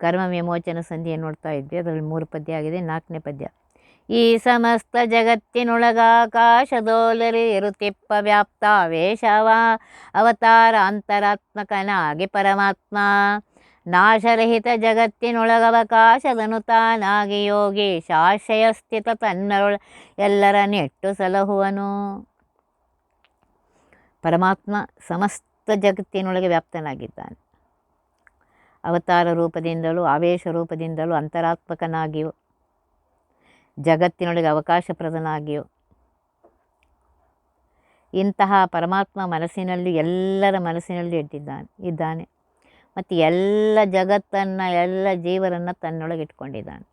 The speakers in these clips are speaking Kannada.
ಕರ್ಮ ವಿಮೋಚನ ಸಂಧಿಯನ್ನು ನೋಡ್ತಾ ಇದ್ವಿ. ಅದರಲ್ಲಿ ಮೂರು ಪದ್ಯ ಆಗಿದೆ, ನಾಲ್ಕನೇ ಪದ್ಯ. ಈ ಸಮಸ್ತ ಜಗತ್ತಿನೊಳಗಾಕಾಶದೋಲರಿ ಇರುತಿಪ್ಪ ವ್ಯಾಪ್ತ ವೇಷವ ಅವತಾರ ಅಂತರಾತ್ಮಕನಾಗಿ ಪರಮಾತ್ಮ. ನಾಶರಹಿತ ಜಗತ್ತಿನೊಳಗವಕಾಶದನು ತಾನಾಗಿ ಯೋಗಿ ಶಾಶ್ರಯ ಸ್ಥಿತ ತನ್ನರೊಳ ಎಲ್ಲರ ನೆಟ್ಟು ಸಲಹುವನು. ಪರಮಾತ್ಮ ಸಮಸ್ತ ಜಗತ್ತಿನೊಳಗೆ ವ್ಯಾಪ್ತನಾಗಿದ್ದಾನೆ. ಅವತಾರ ರೂಪದಿಂದಲೂ, ಆವೇಶ ರೂಪದಿಂದಲೂ ಅಂತರಾತ್ಮಕನಾಗಿಯೂ, ಜಗತ್ತಿನೊಳಗೆ ಅವಕಾಶಪ್ರದನಾಗಿಯೂ. ಇಂತಹ ಪರಮಾತ್ಮ ಮನಸ್ಸಿನಲ್ಲಿ ಎಲ್ಲರ ಮನಸ್ಸಿನಲ್ಲಿ ಇಟ್ಟಿದ್ದಾನೆ, ಇದ್ದಾನೆ. ಮತ್ತು ಎಲ್ಲ ಜಗತ್ತನ್ನು, ಎಲ್ಲ ಜೀವರನ್ನು ತನ್ನೊಳಗೆ ಇಟ್ಕೊಂಡಿದ್ದಾನೆ.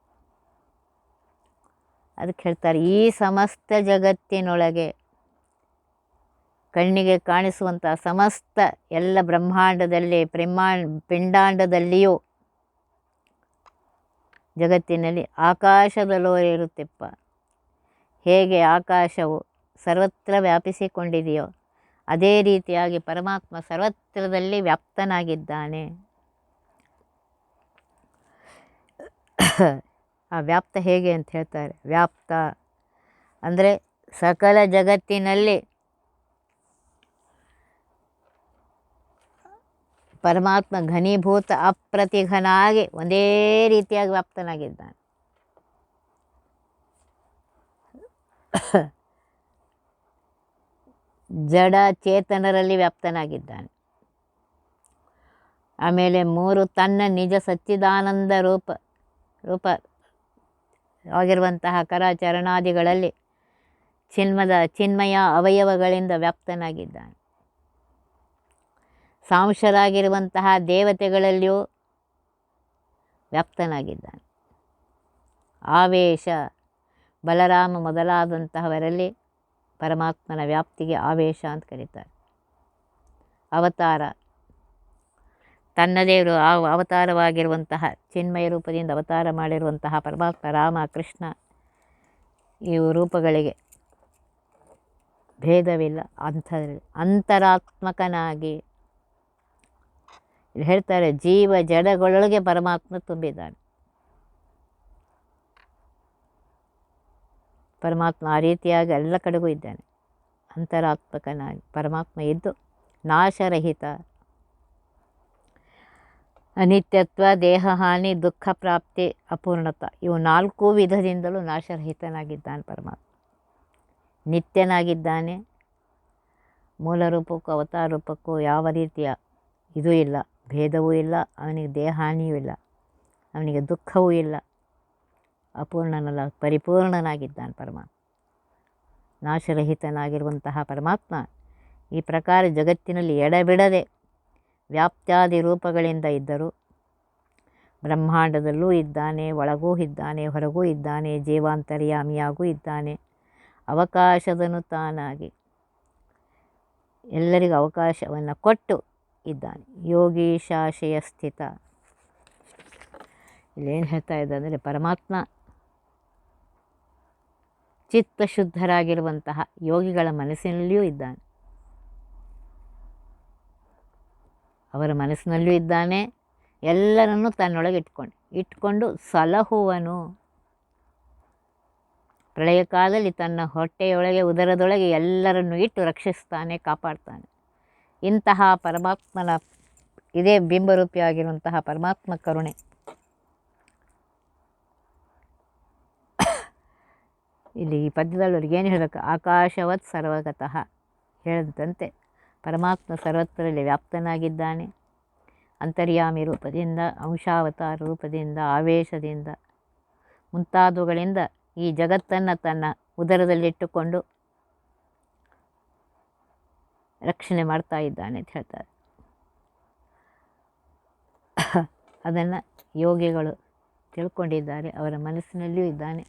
ಅದಕ್ಕೆ ಹೇಳ್ತಾರೆ, ಈ ಸಮಸ್ತ ಜಗತ್ತಿನೊಳಗೆ ಕಣ್ಣಿಗೆ ಕಾಣಿಸುವಂಥ ಸಮಸ್ತ ಎಲ್ಲ ಬ್ರಹ್ಮಾಂಡದಲ್ಲಿ ಬ್ರಹ್ಮಾ ಪಿಂಡಾಂಡದಲ್ಲಿಯೂ ಜಗತ್ತಿನಲ್ಲಿ ಆಕಾಶದಲ್ಲೋ ಇರುತ್ತೆಪ್ಪ. ಹೇಗೆ ಆಕಾಶವು ಸರ್ವತ್ರ ವ್ಯಾಪಿಸಿಕೊಂಡಿದೆಯೋ ಅದೇ ರೀತಿಯಾಗಿ ಪರಮಾತ್ಮ ಸರ್ವತ್ರದಲ್ಲಿ ವ್ಯಾಪ್ತನಾಗಿದ್ದಾನೆ. ಆ ವ್ಯಾಪ್ತ ಹೇಗೆ ಅಂತ ಹೇಳ್ತಾರೆ. ವ್ಯಾಪ್ತ ಅಂದರೆ ಸಕಲ ಜಗತ್ತಿನಲ್ಲಿ ಪರಮಾತ್ಮ ಘನೀಭೂತ ಅಪ್ರತಿಘನಾಗಿ ಒಂದೇ ರೀತಿಯಾಗಿ ವ್ಯಾಪ್ತನಾಗಿದ್ದಾನೆ. ಜಡ ಚೇತನರಲ್ಲಿ ವ್ಯಾಪ್ತನಾಗಿದ್ದಾನೆ. ಆಮೇಲೆ ಮೂರು ತನ್ನ ನಿಜ ಸಚ್ಚಿದಾನಂದ ರೂಪ ರೂಪ ಆಗಿರುವಂತಹ ಕರಾಚರಣಾದಿಗಳಲ್ಲಿ ಚಿನ್ಮದ ಚಿನ್ಮಯ ಅವಯವಗಳಿಂದ ವ್ಯಾಪ್ತನಾಗಿದ್ದಾನೆ. ಸಾಂಶರಾಗಿರುವಂತಹ ದೇವತೆಗಳಲ್ಲಿಯೂ ವ್ಯಾಪ್ತನಾಗಿದ್ದಾನೆ. ಆವೇಶ, ಬಲರಾಮ ಮೊದಲಾದಂತಹವರಲ್ಲಿ ಪರಮಾತ್ಮನ ವ್ಯಾಪ್ತಿಗೆ ಆವೇಶ ಅಂತ ಕರೀತಾರೆ. ಅವತಾರ, ತನ್ನದೇ ಆ ಅವತಾರವಾಗಿರುವಂತಹ ಚಿನ್ಮಯ ರೂಪದಿಂದ ಅವತಾರ ಮಾಡಿರುವಂತಹ ಪರಮಾತ್ಮ, ರಾಮ, ಕೃಷ್ಣ, ಇವು ರೂಪಗಳಿಗೆ ಭೇದವಿಲ್ಲ. ಅಂಥದ್ರಲ್ಲಿ, ಅಂತರಾತ್ಮಕನಾಗಿ ಹೇಳ್ತಾರೆ, ಜೀವ ಜಡಗಳೊಳಗೆ ಪರಮಾತ್ಮ ತುಂಬಿದ್ದಾನೆ. ಪರಮಾತ್ಮ ಆ ರೀತಿಯಾಗಿ ಎಲ್ಲ ಕಡೆಗೂ ಇದ್ದಾನೆ. ಅಂತರಾತ್ಮಕನಾಗಿ ಪರಮಾತ್ಮ ಇದ್ದು ನಾಶರಹಿತ. ಅನಿತ್ಯತ್ವ ದೇಹಹಾನಿ ದುಃಖ, ಪ್ರಾಪ್ತಿ, ಅಪೂರ್ಣತ ಇವು ನಾಲ್ಕು ವಿಧದಿಂದಲೂ ನಾಶರಹಿತನಾಗಿದ್ದಾನೆ ಪರಮಾತ್ಮ. ನಿತ್ಯನಾಗಿದ್ದಾನೆ. ಮೂಲ ರೂಪಕ್ಕೂ, ಅವತಾರ ರೂಪಕ್ಕೂ ಯಾವ ರೀತಿಯ ಇದೂ ಇಲ್ಲ. ಭೇದವೂ ಇಲ್ಲ, ಅವನಿಗೆ ದೇಹಾನಿಯೂ ಇಲ್ಲ, ಅವನಿಗೆ ದುಃಖವೂ ಇಲ್ಲ. ಅಪೂರ್ಣನಲ್ಲ, ಪರಿಪೂರ್ಣನಾಗಿದ್ದಾನೆ ಪರಮಾತ್ಮ. ನಾಶರಹಿತನಾಗಿರುವಂತಹ ಪರಮಾತ್ಮ ಈ ಪ್ರಕಾರ ಜಗತ್ತಿನಲ್ಲಿ ಎಡಬಿಡದೆ ವ್ಯಾಪ್ತ್ಯಾದಿ ರೂಪಗಳಿಂದ ಇದ್ದರು, ಬ್ರಹ್ಮಾಂಡದಲ್ಲೂ ಇದ್ದಾನೆ, ಒಳಗೂ ಇದ್ದಾನೆ, ಹೊರಗೂ ಇದ್ದಾನೆ, ಜೀವಾಂತರ್ಯಾಮಿಯಾಗೂ ಇದ್ದಾನೆ. ಅವಕಾಶದನು ತಾನಾಗಿ. ಎಲ್ಲರಿಗೂ ಅವಕಾಶವನ್ನು ಕೊಟ್ಟು ಇದ್ದಾನೆ. ಯೋಗೀಶಾಶಯ ಸ್ಥಿತ ಇಲ್ಲೇನು ಹೇಳ್ತಾ ಇದ್ದ ಅಂದರೆ ಪರಮಾತ್ಮ ಚಿತ್ತಶುದ್ಧರಾಗಿರುವಂತಹ ಯೋಗಿಗಳ ಮನಸ್ಸಿನಲ್ಲಿಯೂ ಇದ್ದಾನೆ. ಅವರ ಮನಸ್ಸಿನಲ್ಲೂ ಇದ್ದಾನೆ. ಎಲ್ಲರನ್ನೂ ತನ್ನೊಳಗೆ ಇಟ್ಕೊಂಡು ಇಟ್ಕೊಂಡು ಸಲಹುವನು. ಪ್ರಳಯ ಕಾಲದಲ್ಲಿ ತನ್ನ ಹೊಟ್ಟೆಯೊಳಗೆ, ಉದರದೊಳಗೆ ಎಲ್ಲರನ್ನು ಇಟ್ಟು ರಕ್ಷಿಸ್ತಾನೆ, ಕಾಪಾಡ್ತಾನೆ. ಇಂತಹ ಪರಮಾತ್ಮನ ಇದೇ ಬಿಂಬರೂಪಿಯಾಗಿರುವಂತಹ ಪರಮಾತ್ಮ ಕರುಣೆ. ಇಲ್ಲಿ ಈ ಪದ್ಯದಲ್ಲಿ ಅವ್ರಿಗೆ ಏನು ಹೇಳಬೇಕು? ಆಕಾಶವತ್ ಸರ್ವಗತಃ ಹೇಳಿದಂತೆ ಪರಮಾತ್ಮ ಸರ್ವತ್ರದಲ್ಲಿ ವ್ಯಾಪ್ತನಾಗಿದ್ದಾನೆ. ಅಂತರ್ಯಾಮಿ ರೂಪದಿಂದ, ಅಂಶಾವತಾರ ರೂಪದಿಂದ, ಆವೇಶದಿಂದ ಮುಂತಾದವುಗಳಿಂದ ಈ ಜಗತ್ತನ್ನು ತನ್ನ ಉದರದಲ್ಲಿಟ್ಟುಕೊಂಡು ರಕ್ಷಣೆ ಮಾಡ್ತಾ ಇದ್ದಾನೆ ಅಂತ ಹೇಳ್ತಾರೆ. ಅದನ್ನು ಯೋಗಿಗಳು ತಿಳ್ಕೊಂಡಿದ್ದಾರೆ, ಅವರ ಮನಸ್ಸಿನಲ್ಲಿಯೂ ಇದ್ದಾನೆ.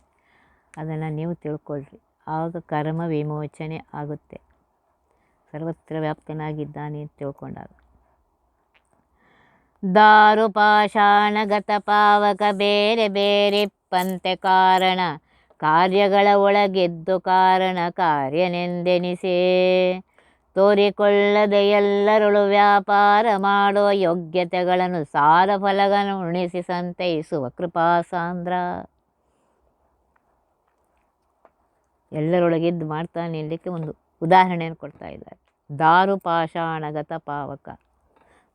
ಅದನ್ನು ನೀವು ತಿಳ್ಕೊಳ್ರಿ. ಆಗ ಕರ್ಮ ವಿಮೋಚನೆ ಆಗುತ್ತೆ. ಸರ್ವತ್ರ ವ್ಯಾಪ್ತನಾಗಿದ್ದಾನೆ ಅಂತ ತಿಳ್ಕೊಂಡಾಗ. ದಾರು ಪಾಷಾಣಗತ ಪಾವಕ ಬೇರೆ ಬೇರೆ ಪಂತೆ ಕಾರಣ, ಕಾರ್ಯಗಳ ಒಳಗೆದ್ದು ಕಾರಣ ಕಾರ್ಯನೆಂದೆನಿಸೇ. ತೋರಿಕೊಳ್ಳದೆ ಎಲ್ಲರಳು ವ್ಯಾಪಾರ ಮಾಡುವ ಯೋಗ್ಯತೆಗಳನ್ನು ಸಾರ ಫಲಗಳನ್ನು ಉಣಿಸಿ ಸಂತೈಸುವ ಕೃಪಾಸಾಂದ್ರ ಎಲ್ಲರೊಳಗಿದ್ದು ಮಾಡ್ತಾನೆ ನಿಲ್ಲಿಕ್ಕೆ ಒಂದು ಉದಾಹರಣೆಯನ್ನು ಕೊಡ್ತಾ ಇದ್ದಾರೆ. ದಾರು ಪಾಷಾಣಗತ ಪಾವಕ.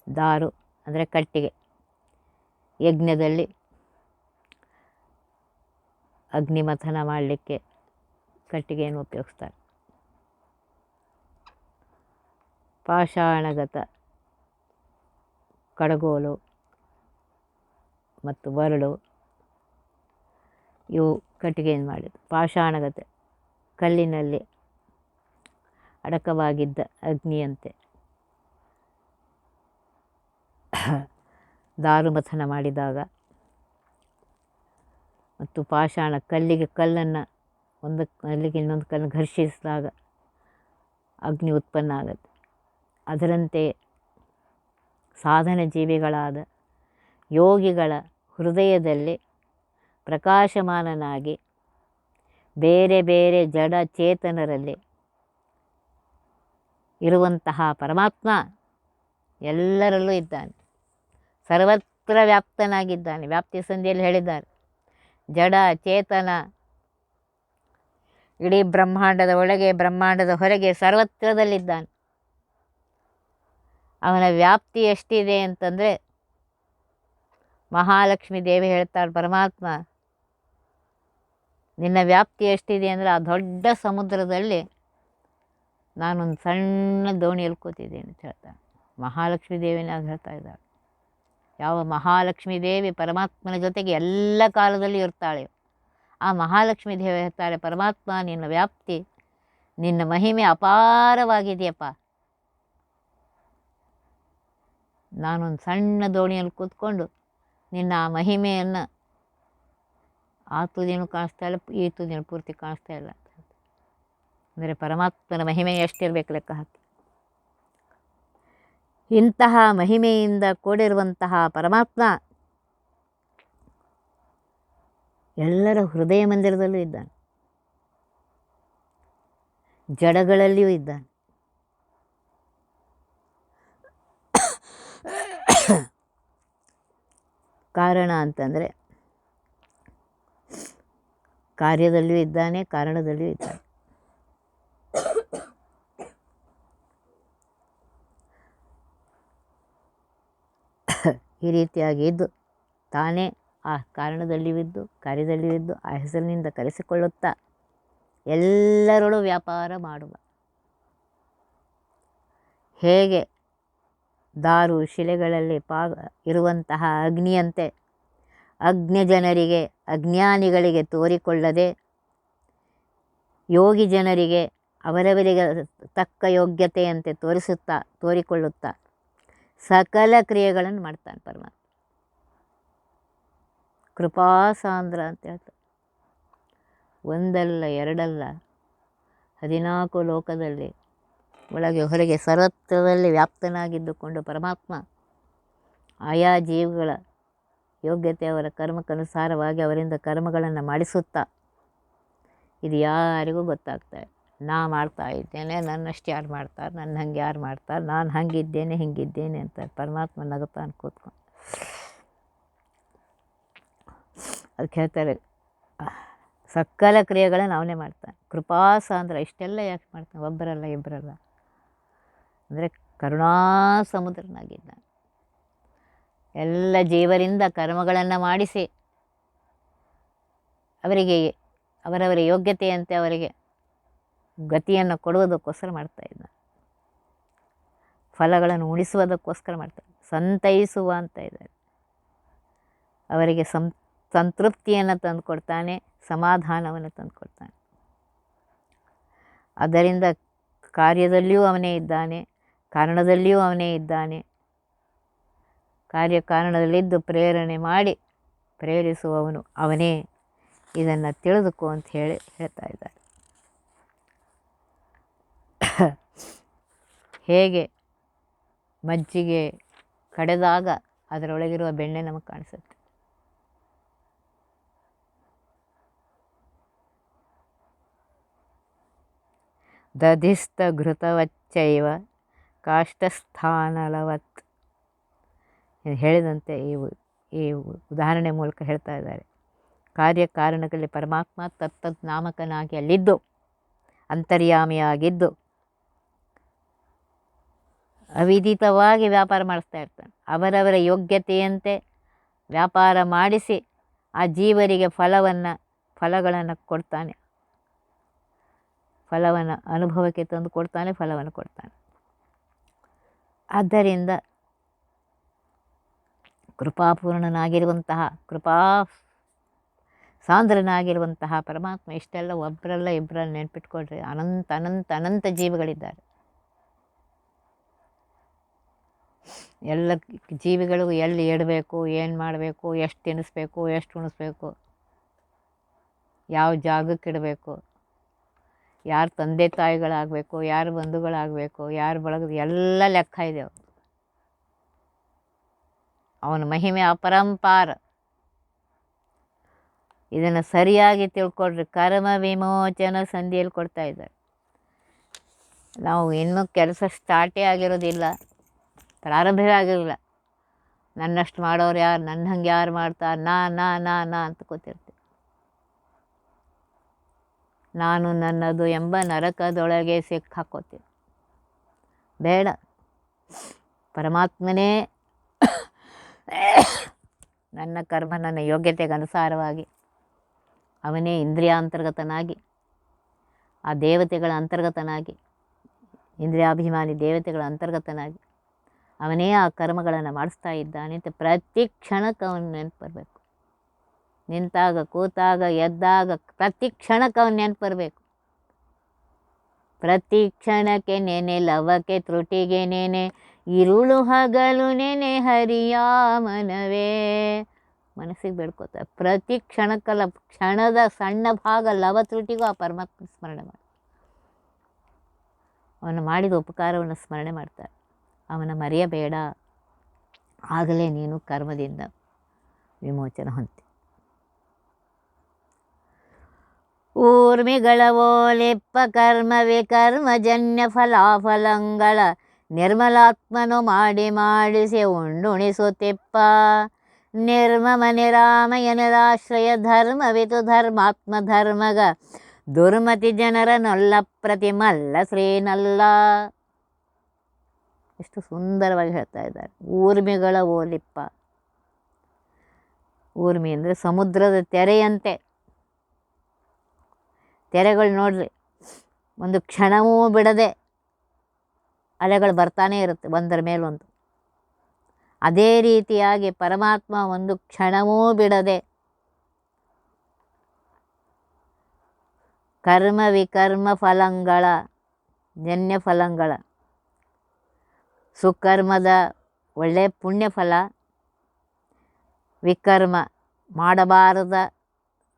ದಾರು ಅಂದರೆ ಕಟ್ಟಿಗೆ. ಯಜ್ಞದಲ್ಲಿ ಅಗ್ನಿಮಥನ ಮಾಡಲಿಕ್ಕೆ ಕಟ್ಟಿಗೆಯನ್ನು ಉಪಯೋಗಿಸ್ತಾರೆ. ಪಾಷಾಣಗತ, ಕಡಗೋಲು ಮತ್ತು ಬರಳು ಇವು ಕಟ್ಟಿಗೆಯನ್ನು ಮಾಡಿದ್ದು? ಪಾಷಾಣಗತೆ, ಕಲ್ಲಿನಲ್ಲಿ ಅಡಕವಾಗಿದ್ದ ಅಗ್ನಿಯಂತೆ. ದಾರುಮಥನ ಮಾಡಿದಾಗ ಮತ್ತು ಪಾಷಾಣ ಕಲ್ಲಿಗೆ ಕಲ್ಲನ್ನು ಒಂದು ಕಲ್ಲಿಗೆ ಇನ್ನೊಂದು ಕಲ್ಲು ಘರ್ಷಿಸಿದಾಗ ಅಗ್ನಿ ಉತ್ಪನ್ನ ಆಗುತ್ತೆ. ಅದರಂತೆ ಸಾಧನ ಜೀವಿಗಳಾದ ಯೋಗಿಗಳ ಹೃದಯದಲ್ಲಿ ಪ್ರಕಾಶಮಾನನಾಗಿ ಬೇರೆ ಬೇರೆ ಜಡ ಚೇತನರಲ್ಲಿ ಇರುವಂತಹ ಪರಮಾತ್ಮ ಎಲ್ಲರಲ್ಲೂ ಇದ್ದಾನೆ. ಸರ್ವತ್ರ ವ್ಯಾಪ್ತನಾಗಿದ್ದಾನೆ. ವ್ಯಾಪ್ತಿ ಸಂಧಿಯಲ್ಲಿ ಹೇಳಿದ್ದಾರೆ ಜಡ ಚೇತನ ಇಡೀ ಬ್ರಹ್ಮಾಂಡದ ಒಳಗೆ, ಬ್ರಹ್ಮಾಂಡದ ಹೊರಗೆ ಸರ್ವತ್ರದಲ್ಲಿದ್ದಾನೆ. ಅವನ ವ್ಯಾಪ್ತಿ ಎಷ್ಟಿದೆ ಅಂತಂದರೆ ಮಹಾಲಕ್ಷ್ಮೀ ದೇವಿ ಹೇಳ್ತಾಳೆ, ಪರಮಾತ್ಮ, ನಿನ್ನ ವ್ಯಾಪ್ತಿ ಎಷ್ಟಿದೆ ಅಂದರೆ ಆ ದೊಡ್ಡ ಸಮುದ್ರದಲ್ಲಿ ನಾನೊಂದು ಸಣ್ಣ ದೋಣಿಯಲ್ಲಿ ಕೂತಿದ್ದೀನಿ ಅಂತ ಹೇಳ್ತಾಳೆ. ಮಹಾಲಕ್ಷ್ಮೀ ದೇವಿನ ಹೇಳ್ತಾ ಇದ್ದಾಳೆ. ಯಾವ ಮಹಾಲಕ್ಷ್ಮೀ ದೇವಿ ಪರಮಾತ್ಮನ ಜೊತೆಗೆ ಎಲ್ಲ ಕಾಲದಲ್ಲಿ ಇರ್ತಾಳೆ. ಆ ಮಹಾಲಕ್ಷ್ಮೀ ದೇವಿ ಹೇಳ್ತಾಳೆ, ಪರಮಾತ್ಮ, ನಿನ್ನ ವ್ಯಾಪ್ತಿ, ನಿನ್ನ ಮಹಿಮೆ ಅಪಾರವಾಗಿದೆಯಪ್ಪ. ನಾನೊಂದು ಸಣ್ಣ ದೋಣಿಯಲ್ಲಿ ಕೂತ್ಕೊಂಡು ನಿನ್ನ ಆ ಮಹಿಮೆಯನ್ನು ಆ ತುದಿನೂ ಕಾಣಿಸ್ತಾ ಇಲ್ಲ ಈ ತುದಿನೂ ಪೂರ್ತಿ ಕಾಣಿಸ್ತಾ ಇಲ್ಲ ಅಂತ ಅಂದರೆ ಪರಮಾತ್ಮನ ಮಹಿಮೆ ಎಷ್ಟಿರಬೇಕು ಲೆಕ್ಕ ಹಾಕಿ. ಇಂತಹ ಮಹಿಮೆಯಿಂದ ಕೂಡಿರುವಂತಹ ಪರಮಾತ್ಮ ಎಲ್ಲರ ಹೃದಯ ಮಂದಿರದಲ್ಲೂ ಇದ್ದಾನೆ. ಜಡಗಳಲ್ಲಿಯೂ ಇದ್ದಾನೆ. ಕಾರಣ ಅಂತಂದರೆ ಕಾರ್ಯದಲ್ಲಿಯೂ ಇದ್ದಾನೆ, ಕಾರಣದಲ್ಲಿಯೂ ಇದ್ದಾನೆ. ಈ ರೀತಿಯಾಗಿ ಇದ್ದು ತಾನೇ ಆ ಕಾರಣದಲ್ಲಿಯೂ ಇದ್ದು, ಕಾರ್ಯದಲ್ಲಿಯೂ ಇದ್ದು, ಆ ಹೆಸರಿನಿಂದ ಕರೆಸಿಕೊಳ್ಳುತ್ತಾ ಎಲ್ಲರೊಳು ವ್ಯಾಪಾರ ಮಾಡುವ. ಹೇಗೆ ದಾರು ಶಿಲೆಗಳಲ್ಲಿ ಪಾ ಇರುವಂತಹ ಅಗ್ನಿಯಂತೆ ಅಜ್ಞ ಜನರಿಗೆ ಅಜ್ಞಾನಿಗಳಿಗೆ ತೋರಿಕೊಳ್ಳದೆ ಯೋಗಿ ಜನರಿಗೆ ಅವರವರಿಗೆ ತಕ್ಕ ಯೋಗ್ಯತೆಯಂತೆ ತೋರಿಸುತ್ತಾ, ತೋರಿಕೊಳ್ಳುತ್ತಾ ಸಕಲ ಕ್ರಿಯೆಗಳನ್ನು ಮಾಡ್ತಾನೆ ಪರಮಾತ್ಮ ಕೃಪಾಸಾಂದ್ರ ಅಂತ ಹೇಳ್ತಾರೆ. ಒಂದಲ್ಲ ಎರಡಲ್ಲ ಹದಿನಾಲ್ಕು ಲೋಕದಲ್ಲಿ ಒಳಗೆ ಹೊರಗೆ ಸರ್ವತ್ರದಲ್ಲಿ ವ್ಯಾಪ್ತನಾಗಿದ್ದುಕೊಂಡು ಪರಮಾತ್ಮ ಆಯಾ ಜೀವಿಗಳ ಯೋಗ್ಯತೆ ಅವರ ಕರ್ಮಕ್ಕನುಸಾರವಾಗಿ ಅವರಿಂದ ಕರ್ಮಗಳನ್ನು ಮಾಡಿಸುತ್ತಾ ಇದು ಯಾರಿಗೂ ಗೊತ್ತಾಗ್ತಾ ಇಲ್ಲ. ನಾ ಮಾಡ್ತಾ ಇದ್ದೇನೆ, ನನ್ನಷ್ಟು ಯಾರು ಮಾಡ್ತಾರೆ, ನನ್ನ ಹಂಗೆ ಯಾರು ಮಾಡ್ತಾರೆ, ನಾನು ಹಂಗಿದ್ದೇನೆ, ಹಿಂಗಿದ್ದೇನೆ ಅಂತ ಪರಮಾತ್ಮ ನಗುತ್ತಾನೆ ಕೂತ್ಕೊಂಡು. ಅದಕ್ಕೆ ಹೇಳ್ತಾರೆ ಸಕಲ ಕ್ರಿಯೆಗಳನ್ನು ಅವನೇ ಮಾಡ್ತಾನೆ. ಕೃಪಾಸಾಂದ್ರ ಇಷ್ಟೆಲ್ಲ ಯಾಕೆ ಮಾಡ್ತಾನೆ? ಒಬ್ಬರಲ್ಲ ಇಬ್ಬರಲ್ಲ ಅಂದರೆ ಕರುಣಾ ಸಮುದ್ರನಾಗಿದ್ದಾನೆ ಎಲ್ಲ ಜೀವರಿಂದ ಕರ್ಮಗಳನ್ನು ಮಾಡಿಸಿ, ಅವರಿಗೆ, ಅವರವರ ಯೋಗ್ಯತೆಯಂತೆ ಅವರಿಗೆ ಗತಿಯನ್ನು ಕೊಡುವುದಕ್ಕೋಸ್ಕರ ಮಾಡ್ತಾ ಇದ್ದಾನೆ. ಫಲಗಳನ್ನು ಉಣಿಸುವುದಕ್ಕೋಸ್ಕರ ಮಾಡ್ತಾರೆ ಸಂತೈಸುವ ಅಂತ ಇದ್ದಾರೆ ಅವರಿಗೆ ಸಂ, ಸಂತೃಪ್ತಿಯನ್ನು ತಂದುಕೊಡ್ತಾನೆ ಸಮಾಧಾನವನ್ನು ತಂದುಕೊಡ್ತಾನೆ ಅದರಿಂದ ಕಾರ್ಯದಲ್ಲಿಯೂ ಅವನೇ ಇದ್ದಾನೆ. ಕಾರಣದಲ್ಲಿಯೂ ಅವನೇ ಇದ್ದಾನೆ. ಕಾರ್ಯ ಕಾರಣದಲ್ಲಿದ್ದು ಪ್ರೇರಣೆ ಮಾಡಿ ಪ್ರೇರಿಸುವವನು ಅವನೇ. ಇದನ್ನು ತಿಳಿದುಕೋ ಅಂತ ಹೇಳಿ ಹೇಳ್ತಾ ಇದ್ದಾರೆ. ಹೇಗೆ ಮಜ್ಜಿಗೆ ಕಡೆದಾಗ ಅದರೊಳಗಿರುವ ಬೆಣ್ಣೆ ನಮಗೆ ಕಾಣಿಸುತ್ತೆ. ದಧಿಸ್ಥ ಘೃತವಚ್ಚೈವ ಕಾಷ್ಟಸ್ಥಾನಲವತ್. ಹೇಳಿದಂತೆ ಈ ಈ ಉದಾಹರಣೆ ಮೂಲಕ ಹೇಳ್ತಾ ಇದ್ದಾರೆ. ಕಾರ್ಯಕಾರಣಗಳಲ್ಲಿ ಪರಮಾತ್ಮ ತತ್ತದ್ ನಾಮಕನಾಗಿ ಅಲ್ಲಿದ್ದು, ಅಂತರ್ಯಾಮಿಯಾಗಿದ್ದು ಅವಿದಿತವಾಗಿ ವ್ಯಾಪಾರ ಮಾಡಿಸ್ತಾ ಇರ್ತಾನೆ. ಅವರವರ ಯೋಗ್ಯತೆಯಂತೆ ವ್ಯಾಪಾರ ಮಾಡಿಸಿ ಆ ಜೀವರಿಗೆ ಫಲವನ್ನು, ಫಲಗಳನ್ನು ಕೊಡ್ತಾನೆ. ಫಲವನ್ನು, ಅನುಭವಕ್ಕೆ ತಂದು ಕೊಡ್ತಾನೆ, ಫಲವನ್ನು ಕೊಡ್ತಾನೆ. ಆದ್ದರಿಂದ ಕೃಪಾಪೂರ್ಣನಾಗಿರುವಂತಹ ಕೃಪಾ ಸಾಂದ್ರನಾಗಿರುವಂತಹ ಪರಮಾತ್ಮ ಇಷ್ಟೆಲ್ಲ ಒಬ್ಬರಲ್ಲ ಇಬ್ಬರಲ್ಲ ನೆನ್ಪಿಟ್ಕೊಳ್ರಿ. ಅನಂತ ಅನಂತ ಅನಂತ ಜೀವಿಗಳಿದ್ದಾರೆ. ಎಲ್ಲ ಜೀವಿಗಳಿಗೂ ಎಲ್ಲಿ ಇಡಬೇಕು ಏನು ಮಾಡಬೇಕು, ಎಷ್ಟು ತಿನ್ನಿಸ್ಬೇಕು, ಎಷ್ಟು ಉಣಿಸ್ಬೇಕು, ಯಾವ ಜಾಗಕ್ಕೆ ಇಡಬೇಕು ಯಾರು ತಂದೆ ತಾಯಿಗಳಾಗಬೇಕು, ಯಾರು ಬಂಧುಗಳಾಗಬೇಕು, ಯಾರು ಬಳಗ ಎಲ್ಲ ಲೆಕ್ಕ ಇದೆ ಅವನು ಮಹಿಮೆ ಅಪರಂಪಾರ. ಇದನ್ನು ಸರಿಯಾಗಿ ತಿಳ್ಕೊಡ್ರಿ ಕರ್ಮ ವಿಮೋಚನ ಸಂಧಿಯಲ್ಲಿ ಕೊಡ್ತಾ ಇದ್ದಾರೆ. ನಾವು ಇನ್ನೂ ಕೆಲಸ ಸ್ಟಾರ್ಟೇ ಆಗಿರೋದಿಲ್ಲ. ಪ್ರಾರಂಭವೇ ಆಗಿರಲಿಲ್ಲ ನನ್ನಷ್ಟು ಮಾಡೋರು ಯಾರು? ನನ್ನ ಹಂಗೆ ಯಾರು ಮಾಡ್ತಾರೆ? ನಾ ನಾ ನಾ ನಾ ಅಂತ ನಾನು ನನ್ನದು ಎಂಬ ನರಕದೊಳಗೆ ಸಿಕ್ಕಾಕೋತೀನಿ. ಬೇಡ. ಪರಮಾತ್ಮನೇ ನನ್ನ ಕರ್ಮ ನನ್ನ ಯೋಗ್ಯತೆಗೆ ಅನುಸಾರವಾಗಿ ಅವನೇ ಇಂದ್ರಿಯಾಂತರ್ಗತನಾಗಿ, ಆ ದೇವತೆಗಳ ಅಂತರ್ಗತನಾಗಿ, ಇಂದ್ರಿಯಾಭಿಮಾನಿ ದೇವತೆಗಳ ಅಂತರ್ಗತನಾಗಿ ಅವನೇ ಆ ಕರ್ಮಗಳನ್ನು ಮಾಡಿಸ್ತಾ ಇದ್ದಾನೆ ಅಂತ ಪ್ರತಿ ಕ್ಷಣಕ್ಕೆ ಅವನು ನೆನಪು ಬರಬೇಕು. ನಿಂತಾಗ, ಕೂತಾಗ, ಎದ್ದಾಗ ಪ್ರತಿ ಕ್ಷಣಕ್ಕೆ ಅವ್ನು ನೆನಪು ಬರಬೇಕು. ಪ್ರತಿ ಕ್ಷಣಕ್ಕೆ ನೆನೆ, ಲವಕ್ಕೆ ತ್ರುಟಿಗೆ ನೆನೆ, ಇರುಳು ಹಗಲು ನೆನೆ ಹರಿಯ ಮನವೇ. ಮನಸ್ಸಿಗೆ ಬೇಡ್ಕೋತಾರೆ ಪ್ರತಿ ಕ್ಷಣಕ್ಕಲ್ಲ, ಕ್ಷಣದ ಸಣ್ಣ ಭಾಗ ಲವ ತ್ರುಟಿಗೂ ಆ ಪರಮಾತ್ಮ ಸ್ಮರಣೆ ಮಾಡಿ. ಅವನು ಮಾಡಿದ ಉಪಕಾರವನ್ನು ಸ್ಮರಣೆ ಮಾಡ್ತಾರೆ ಅವನ ಮರೆಯಬೇಡ. ಆಗಲೇ ನೀನು ಕರ್ಮದಿಂದ ವಿಮೋಚನೆ ಹೊಂದಿ ಊರ್ಮಿಗಳ ಓಲೆಪ್ಪ ಕರ್ಮ ವಿಕರ್ಮಜನ್ಯ ಫಲಾಫಲಂಗಳ. ನಿರ್ಮಲಾತ್ಮನು ಮಾಡಿ ಮಾಡಿಸಿ ಉಂಡುಣಿಸುತ್ತಿಪ್ಪ ನಿರ್ಮಮ ನಿರಾಮಯ ನಿರಾಶ್ರಯ ಧರ್ಮವಿತು ಧರ್ಮಾತ್ಮ ಧರ್ಮಗ. ದುರ್ಮತಿ ಜನರ ನೊಲ್ಲ ಪ್ರತಿಮಲ್ಲ ಶ್ರೀನಲ್ಲ ಎಷ್ಟು ಸುಂದರವಾಗಿ ಹೇಳ್ತಾ ಇದ್ದಾರೆ. ಊರ್ಮಿಗಳ ಓಲಿಪ್ಪ. ಊರ್ಮಿ ಅಂದರೆ ಸಮುದ್ರದ ತೆರೆಯಂತೆ. ತೆರೆಗಳು ನೋಡ್ರಿ. ಒಂದು ಕ್ಷಣವೂ ಬಿಡದೆ ಅಲೆಗಳು ಬರ್ತಾನೆ ಇರುತ್ತೆ ಒಂದರ ಮೇಲೊಂದು. ಅದೇ ರೀತಿಯಾಗಿ ಪರಮಾತ್ಮ ಒಂದು ಕ್ಷಣವೂ ಬಿಡದೆ ಕರ್ಮ ವಿಕರ್ಮ ಫಲಂಗಳ, ಜನ್ಯ ಫಲಂಗಳ. ಸುಕರ್ಮದ ಒಳ್ಳೆಯ ಪುಣ್ಯ ಫಲ ವಿಕರ್ಮ ಮಾಡಬಾರದ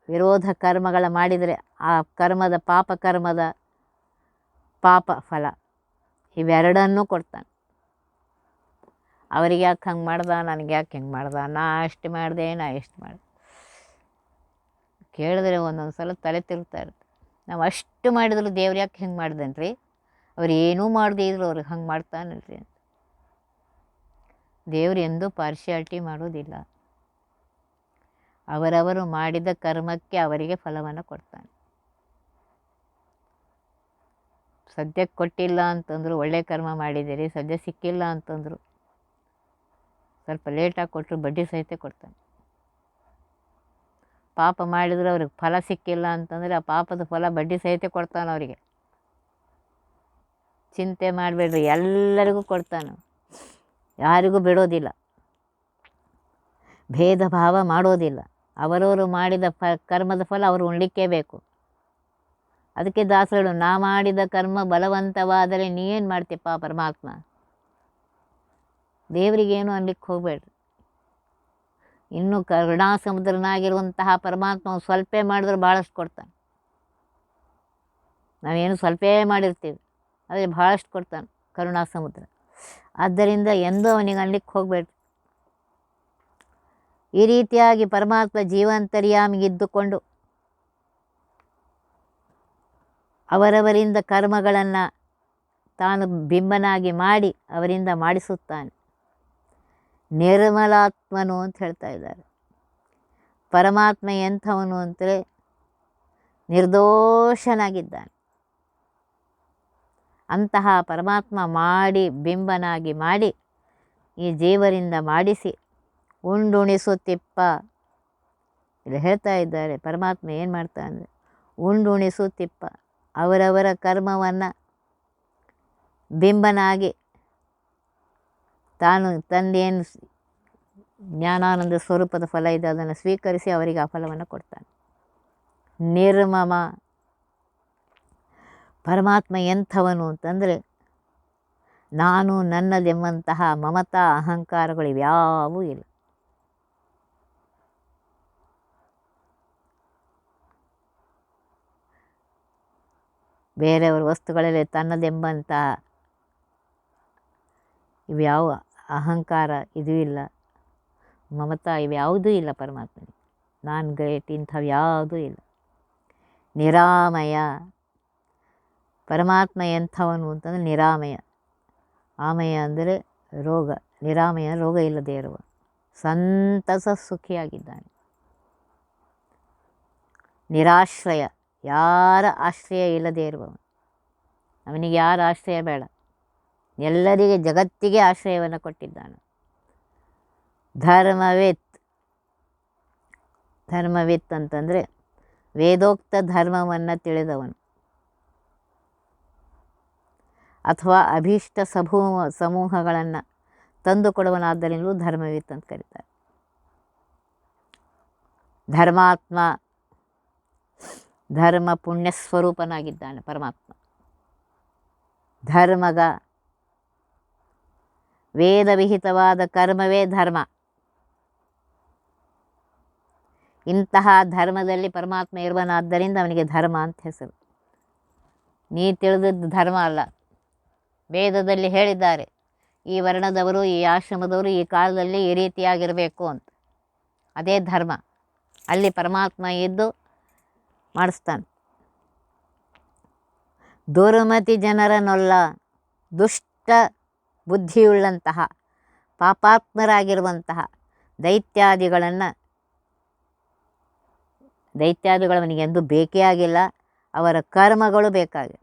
ವಿರೋಧ ಕರ್ಮಗಳ ಮಾಡಿದರೆ ಆ ಕರ್ಮದ ಪಾಪ ಕರ್ಮದ ಪಾಪ ಫಲ ಇವೆರಡನ್ನೂ ಕೊಡ್ತಾನೆ. ಅವ್ರಿಗೆ ಯಾಕೆ ಹಂಗೆ ಮಾಡ್ದ, ನನಗೆ ಯಾಕೆ ಹಿಂಗೆ ಮಾಡ್ದ, ನಾ ಅಷ್ಟು ಮಾಡಿದೆ, ನಾ ಎಷ್ಟು ಮಾಡಿದೆ? ಕೇಳಿದ್ರೆ ಒಂದೊಂದು ಸಲ ತಲೆ ತಿರುಗ್ತಾ ಇರುತ್ತೆ. ನಾವು ಅಷ್ಟು ಮಾಡಿದ್ರು ದೇವ್ರು ಯಾಕೆ ಹಿಂಗೆ ಮಾಡ್ದನ್ರಿ? ಅವ್ರು ಏನೂ ಮಾಡದೇ ಇದ್ರು ಅವ್ರಿಗೆ ಹಂಗೆ ಮಾಡ್ತಾನಲ್ರಿ ದೇವ್ರು ಎಂದೂ ಪಾರ್ಶಿಯಾಲಿಟಿ ಮಾಡೋದಿಲ್ಲ. ಅವರವರು ಮಾಡಿದ ಕರ್ಮಕ್ಕೆ ಅವರಿಗೆ ಫಲವನ್ನು ಕೊಡ್ತಾನೆ. ಸದ್ಯಕ್ಕೆ ಕೊಟ್ಟಿಲ್ಲ ಅಂತಂದರು, ಒಳ್ಳೆ ಕರ್ಮ ಮಾಡಿದ್ದೀರಿ, ಸದ್ಯ ಸಿಕ್ಕಿಲ್ಲ ಅಂತಂದರು, ಸ್ವಲ್ಪ ಲೇಟಾಗಿ ಕೊಟ್ಟರು ಬಡ್ಡಿ ಸಹಿತ ಕೊಡ್ತಾನೆ. ಪಾಪ ಮಾಡಿದ್ರೆ ಅವ್ರಿಗೆ ಫಲ ಸಿಕ್ಕಿಲ್ಲ ಅಂತಂದರೆ ಆ ಪಾಪದ ಫಲ ಬಡ್ಡಿ ಸಹಿತ ಕೊಡ್ತಾನೆ ಅವರಿಗೆ. ಚಿಂತೆ ಮಾಡಬೇಡ್ರಿ, ಎಲ್ಲರಿಗೂ ಕೊಡ್ತಾನೆ. ಯಾರಿಗೂ ಬಿಡೋದಿಲ್ಲ. ಭೇದ ಭಾವ ಮಾಡೋದಿಲ್ಲ. ಅವರವರು ಮಾಡಿದ ಫ, ಕರ್ಮದ ಫಲ ಅವರು ಉಣ್ಲಿಕ್ಕೇ ಬೇಕು ಅದಕ್ಕೆ ದಾಸರು ನಾ ಮಾಡಿದ ಕರ್ಮ ಬಲವಂತವಾದರೆ ನೀ ಏನು ಮಾಡ್ತೀಯಪ್ಪ ಪರಮಾತ್ಮ? ದೇವರಿಗೇನು ಅನ್ಲಿಕ್ಕೆ ಹೋಗಬೇಡ್ರಿ. ಇನ್ನು ಕರುಣಾ ಸಮುದ್ರನಾಗಿರುವಂತಹ ಪರಮಾತ್ಮ ಸ್ವಲ್ಪ ಮಾಡಿದ್ರೆ ಭಾಳಷ್ಟು ಕೊಡ್ತಾನೆ. ನಾವೇನು ಸ್ವಲ್ಪ ಮಾಡಿರ್ತೀವಿ, ಆದರೆ ಭಾಳಷ್ಟು ಕೊಡ್ತಾನೆ ಕರುಣಾ ಸಮುದ್ರ ಆದ್ದರಿಂದ ಎಂದೂ ಅವನಿಗೆ ಅನ್ಲಿಕ್ಕೆ ಹೋಗಬೇಡ್ರಿ. ಈ ರೀತಿಯಾಗಿ ಪರಮಾತ್ಮ ಜೀವಂತರ್ಯಾಮಿಗಿದ್ದುಕೊಂಡು ಅವರವರಿಂದ ಕರ್ಮಗಳನ್ನು ತಾನು ಬಿಂಬನಾಗಿ ಮಾಡಿ ಅವರಿಂದ ಮಾಡಿಸುತ್ತಾನೆ. ನಿರ್ಮಲಾತ್ಮನು ಅಂತ ಹೇಳ್ತಾ ಇದ್ದಾರೆ. ಪರಮಾತ್ಮ ಎಂಥವನು ಅಂತಲೇ ನಿರ್ದೋಷನಾಗಿದ್ದಾನೆ. ಅಂತಹ ಪರಮಾತ್ಮ ಮಾಡಿ, ಬಿಂಬನಾಗಿ ಮಾಡಿ ಈ ಜೀವರಿಂದ ಮಾಡಿಸಿ ಉಂಡುಣಿಸುತ್ತಿಪ್ಪ ಇಲ್ಲಿ ಹೇಳ್ತಾ ಇದ್ದಾರೆ. ಪರಮಾತ್ಮ ಏನು ಮಾಡ್ತಾ ಅಂದರೆ, ಉಂಡುಣಿಸುತ್ತಿಪ್ಪ ಅವರವರ ಕರ್ಮವನ್ನು ಬಿಂಬನಾಗಿ ತಾನು ತಂದೇನು ಜ್ಞಾನಾನಂದ ಸ್ವರೂಪದ ಫಲ ಇದೆ ಅದನ್ನು ಸ್ವೀಕರಿಸಿ ಅವರಿಗೆ ಆ ಫಲವನ್ನು ಕೊಡ್ತಾನೆ. ನಿರ್ಮಮ. ಪರಮಾತ್ಮ ಎಂಥವನು ಅಂತಂದರೆ, ನಾನು ನನ್ನದೆಂಬಂತಹ ಮಮತಾ ಅಹಂಕಾರಗಳು ಇವ್ಯಾವೂ ಇಲ್ಲ. ಬೇರೆಯವರ ವಸ್ತುಗಳಲ್ಲಿ ತನ್ನದೆಂಬಂತಹ ಇವ್ಯಾವ ಅಹಂಕಾರ ಇದೂ ಇಲ್ಲ. ಮಮತಾ ಇವ್ಯಾವುದೂ ಇಲ್ಲ ಪರಮಾತ್ಮನಿಗೆ. ನಾನು ಗ್ರೇಟ್, ಇಂಥವು ಯಾವುದೂ ಇಲ್ಲ. ನಿರಾಮಯ. ಪರಮಾತ್ಮ ಎಂಥವನು ಅಂತಂದರೆ ನಿರಾಮಯ. ಆಮಯ ಅಂದರೆ ರೋಗ. ನಿರಾಮಯ ರೋಗ ಇಲ್ಲದೇ ಇರುವ. ಸಂತಸ ಸುಖಿಯಾಗಿದ್ದಾನೆ. ನಿರಾಶ್ರಯ. ಯಾರ ಆಶ್ರಯ ಇಲ್ಲದೇ ಇರುವವನು? ಅವನಿಗೆ ಯಾರ ಆಶ್ರಯ ಬೇಡ? ಎಲ್ಲರಿಗೆ ಜಗತ್ತಿಗೆ ಆಶ್ರಯವನ್ನು ಕೊಟ್ಟಿದ್ದಾನೆ. ಧರ್ಮವೇತ್. ಧರ್ಮವಿತ್ ಅಂತಂದರೆ ವೇದೋಕ್ತ ಧರ್ಮವನ್ನು ತಿಳಿದವನು. ಅಥವಾ ಅಭೀಷ್ಟ ಸಮೂಹ ಸಮೂಹಗಳನ್ನು ತಂದುಕೊಡುವನಾದ್ದರಿಂದಲೂ ಧರ್ಮವಿತ್ ಅಂತ ಕರೀತಾರೆ. ಧರ್ಮಾತ್ಮ ಧರ್ಮ ಪುಣ್ಯ ಸ್ವರೂಪನಾಗಿದ್ದಾನೆ ಪರಮಾತ್ಮ. ಧರ್ಮಗ ವೇದವಿಹಿತವಾದ ಕರ್ಮವೇ ಧರ್ಮ. ಇಂತಹ ಧರ್ಮದಲ್ಲಿ ಪರಮಾತ್ಮ ಇರುವನಾದ್ದರಿಂದ ಅವನಿಗೆ ಧರ್ಮ ಅಂತ ಹೆಸರು. ನೀ ತಿಳಿದದ್ದು ಧರ್ಮ ಅಲ್ಲ. ವೇದದಲ್ಲಿ ಹೇಳಿದ್ದಾರೆ, ಈ ವರ್ಣದವರು, ಈ ಆಶ್ರಮದವರು ಈ ಕಾಲದಲ್ಲಿ ಈ ರೀತಿಯಾಗಿರಬೇಕು ಅಂತ. ಅದೇ ಧರ್ಮ. ಅಲ್ಲಿ ಪರಮಾತ್ಮ ಇದ್ದು ಮಾಡಿಸ್ತಾನೆ. ದುರ್ಮತಿ ಜನರನ್ನೊಲ್ಲ ದುಷ್ಟ ಬುದ್ಧಿಯುಳ್ಳಂತಹ, ಪಾಪಾತ್ಮರಾಗಿರುವಂತಹ ದೈತ್ಯಾದಿಗಳನ್ನು ದೈತ್ಯಾದಿಗಳು ಅವನಿಗೆ ಎಂದೂ ಬೇಕೇ ಆಗಿಲ್ಲ, ಅವರ ಕರ್ಮಗಳು ಬೇಕಾಗಿಲ್ಲ.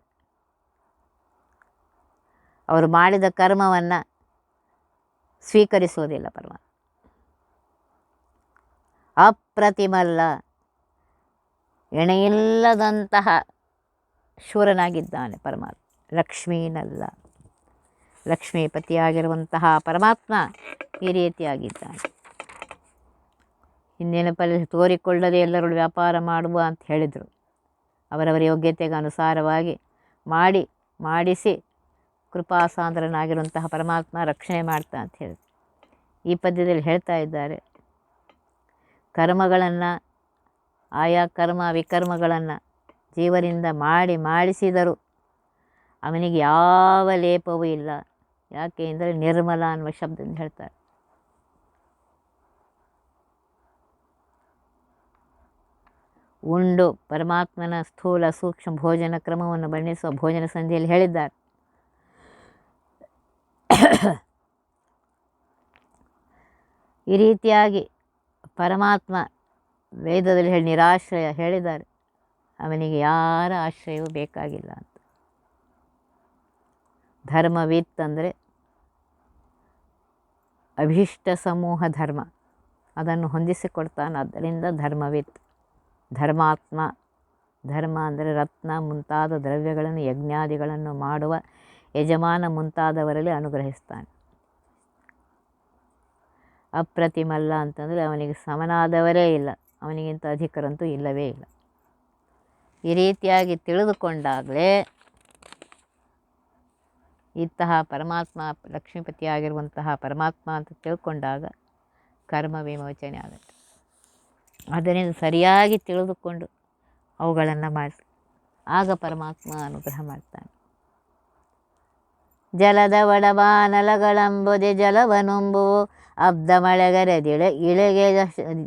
ಅವರು ಮಾಡಿದ ಕರ್ಮವನ್ನು ಸ್ವೀಕರಿಸುವುದಿಲ್ಲ ಪರಮಾತ್ಮ. ಅಪ್ರತಿಮಲ್ಲ ಎಣೆಯಿಲ್ಲದಂತಹ ಶೂರನಾಗಿದ್ದಾನೆ ಪರಮಾತ್ಮ. ಲಕ್ಷ್ಮೀನಲ್ಲ. ಲಕ್ಷ್ಮೀಪತಿಯಾಗಿರುವಂತಹ ಪರಮಾತ್ಮ ಈ ರೀತಿಯಾಗಿದ್ದಾನೆ. ಹಿಂದಿನ ತೋರಿಕೊಳ್ಳದೆ ಎಲ್ಲರೂ ವ್ಯಾಪಾರ ಮಾಡುವ ಅಂತ ಹೇಳಿದರು. ಅವರವರ ಯೋಗ್ಯತೆಗೆ ಅನುಸಾರವಾಗಿ ಮಾಡಿ, ಮಾಡಿಸಿ ಕೃಪಾಸಾಂದ್ರನಾಗಿರುವಂತಹ ಪರಮಾತ್ಮ ರಕ್ಷಣೆ ಮಾಡ್ತಾ ಅಂತ ಹೇಳಿದರು. ಈ ಪದ್ಯದಲ್ಲಿ ಹೇಳ್ತಾ ಇದ್ದಾರೆ, ಕರ್ಮಗಳನ್ನು ಆಯಾ ಕರ್ಮ ವಿಕರ್ಮಗಳನ್ನು ಜೀವರಿಂದ ಮಾಡಿ ಮಾಡಿಸಿದರು. ಅವನಿಗೆ ಯಾವ ಲೇಪವೂ ಇಲ್ಲ. ಯಾಕೆ ಅಂದರೆ ನಿರ್ಮಲ ಅನ್ನುವ ಶಬ್ದದಿಂದ ಹೇಳ್ತಾರೆ. ಉಂಡು ಪರಮಾತ್ಮನ ಸ್ಥೂಲ ಸೂಕ್ಷ್ಮ ಭೋಜನ ಕ್ರಮವನ್ನು ಬಣ್ಣಿಸುವ ಭೋಜನ ಸಂಧಿಯಲ್ಲಿ ಹೇಳಿದ್ದಾರೆ. ಈ ರೀತಿಯಾಗಿ ಪರಮಾತ್ಮ ವೇದದಲ್ಲಿ ಹೇಳಿ ನಿರಾಶ್ರಯ ಹೇಳಿದ್ದಾರೆ. ಅವನಿಗೆ ಯಾರ ಆಶ್ರಯವೂ ಬೇಕಾಗಿಲ್ಲ ಅಂತ. ಧರ್ಮವಿತ್ ಅಂದರೆ ಅಭೀಷ್ಟ ಸಮೂಹ ಧರ್ಮ. ಅದನ್ನು ಹೊಂದಿಸಿಕೊಡ್ತಾನೆ ಅದರಿಂದ ಧರ್ಮವಿತ್. ಧರ್ಮಾತ್ಮ. ಧರ್ಮ ಅಂದರೆ ರತ್ನ ಮುಂತಾದ ದ್ರವ್ಯಗಳನ್ನು, ಯಜ್ಞಾದಿಗಳನ್ನು ಮಾಡುವ ಯಜಮಾನ ಮುಂತಾದವರಲ್ಲಿ ಅನುಗ್ರಹಿಸ್ತಾನೆ. ಅಪ್ರತಿಮಲ್ಲ ಅಂತಂದರೆ ಅವನಿಗೆ ಸಮನಾದವರೇ ಇಲ್ಲ. ಅವನಿಗಿಂತ ಅಧಿಕರಂತೂ ಇಲ್ಲವೇ ಇಲ್ಲ. ಈ ರೀತಿಯಾಗಿ ತಿಳಿದುಕೊಂಡಾಗಲೇ ಇಂತಹ ಪರಮಾತ್ಮ ಲಕ್ಷ್ಮೀಪತಿಯಾಗಿರುವಂತಹ ಪರಮಾತ್ಮ ಅಂತ ತಿಳ್ಕೊಂಡಾಗ ಕರ್ಮ ವಿಮೋಚನೆ ಆಗುತ್ತೆ. ಅದರಿಂದ ಸರಿಯಾಗಿ ತಿಳಿದುಕೊಂಡು ಅವುಗಳನ್ನು ಮಾಡಿ ಆಗ ಪರಮಾತ್ಮ ಅನುಗ್ರಹ ಮಾಡ್ತಾನೆ. ಜಲದ ಒಡಬಾನಲಗಳಂಬುದೆ ಜಲವನುಂಬುವು ಅಬ್ದ ಮಳೆಗರೆದಿಳೆ ಇಳೆಗೆ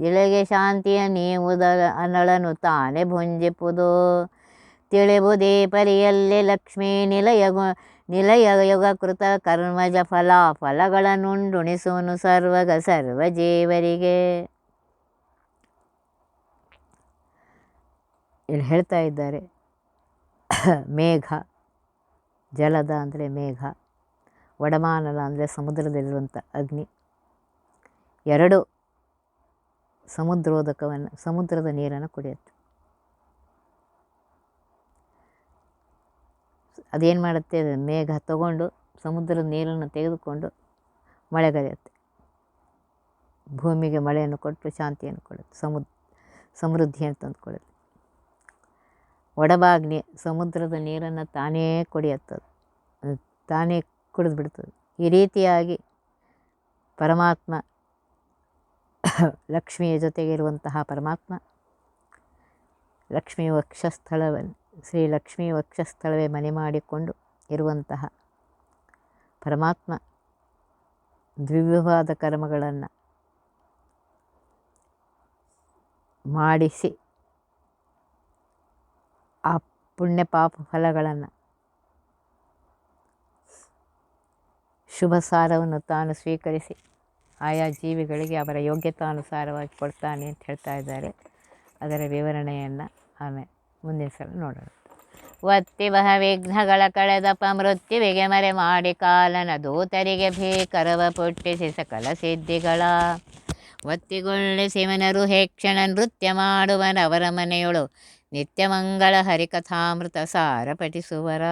ಇಳೆಗೆ ಶಾಂತಿಯ ನೀವುದ ಅನಳನು ತಾನೆ ಭುಂಜಿಪುದು ತಿಳಿಬುದೇ ಪರಿಯಲ್ಲಿ ಲಕ್ಷ್ಮೀ ನಿಲಯ ನಿಲಯ ಯುಗಕೃತ ಕರ್ಮಜ ಫಲಾಫಲಗಳನ್ನುಂಡುಣಿಸುವನು ಸರ್ವಗ ಸರ್ವ ಜೀವರಿಗೆ ಇಲ್ಲಿ ಹೇಳ್ತಾ ಇದ್ದಾರೆ. ಮೇಘ, ಜಲದ ಅಂದರೆ ಮೇಘ ಒಡಮಾನಲ ಅಂದರೆ ಸಮುದ್ರದಲ್ಲಿರುವಂಥ ಅಗ್ನಿ. ಎರಡು ಸಮುದ್ರೋದಕವನ್ನು, ಸಮುದ್ರದ ನೀರನ್ನು ಕುಡಿಯುತ್ತೆ. ಅದೇನು ಮಾಡುತ್ತೆ? ಮೇಘ ತಗೊಂಡು ಸಮುದ್ರದ ನೀರನ್ನು ತೆಗೆದುಕೊಂಡು ಮಳೆಗರೆಯುತ್ತೆ ಭೂಮಿಗೆ ಮಳೆಯನ್ನು ಕೊಟ್ಟು ಶಾಂತಿಯನ್ನು ಕೊಡುತ್ತೆ. ಸಮುದ್, ಸಮೃದ್ಧಿಯನ್ನು ತಂದುಕೊಡುತ್ತೆ ಒಡಬಾಗ್ನಿ ಸಮುದ್ರದ ನೀರನ್ನು ತಾನೇ ಕುಡಿಯುತ್ತದೆ ತಾನೇ ಕುಡಿದು ಬಿಡ್ತದೆ. ಈ ರೀತಿಯಾಗಿ ಪರಮಾತ್ಮ ಲಕ್ಷ್ಮಿಯ ಜೊತೆಗಿರುವಂತಹ ಪರಮಾತ್ಮ. ಲಕ್ಷ್ಮೀ ವಕ್ಷಸ್ಥಳವನ್ನು ಶ್ರೀ ಲಕ್ಷ್ಮೀ ವಕ್ಷಸ್ಥಳವೇ ಮನೆ ಮಾಡಿಕೊಂಡು ಇರುವಂತಹ ಪರಮಾತ್ಮ ದ್ವಿವಿವಾದ ಕರ್ಮಗಳನ್ನು ಮಾಡಿಸಿ ಆ ಪುಣ್ಯ ಪಾಪ ಫಲಗಳನ್ನು ಶುಭ ಸಾರವನ್ನು ತಾನು ಸ್ವೀಕರಿಸಿ ಆಯಾ ಜೀವಿಗಳಿಗೆ ಅವರ ಯೋಗ್ಯತಾನುಸಾರವಾಗಿ ಕೊಡ್ತಾನೆ ಅಂತ ಹೇಳ್ತಾ ಇದ್ದಾರೆ. ಅದರ ವಿವರಣೆಯನ್ನು ಆಮೇಲೆ ಮುಂದಿನ ಸಲ ನೋಡೋಣ. ಒತ್ತಿ ಬಹ ವಿಘ್ನಗಳ ಕಳೆದಪ ಮೃತ್ಯುವಿಗೆ ಮರೆ ಮಾಡಿ ಕಾಲನ ದೂತರಿಗೆ ಭೀಕರವ ಪುಟ್ಟಿಸಿ ಸಕಲ ಸಿದ್ಧಿಗಳ. ಒತ್ತಿಗೊಳ್ಳೆ ಶಿವನರು ಹೇಕ್ಷಣ ನೃತ್ಯ ಮಾಡುವನವರ ಮನೆಯೊಳು ನಿತ್ಯ ಮಂಗಳ ಹರಿಕಥಾಮೃತ ಸಾರ ಪಠಿಸುವರ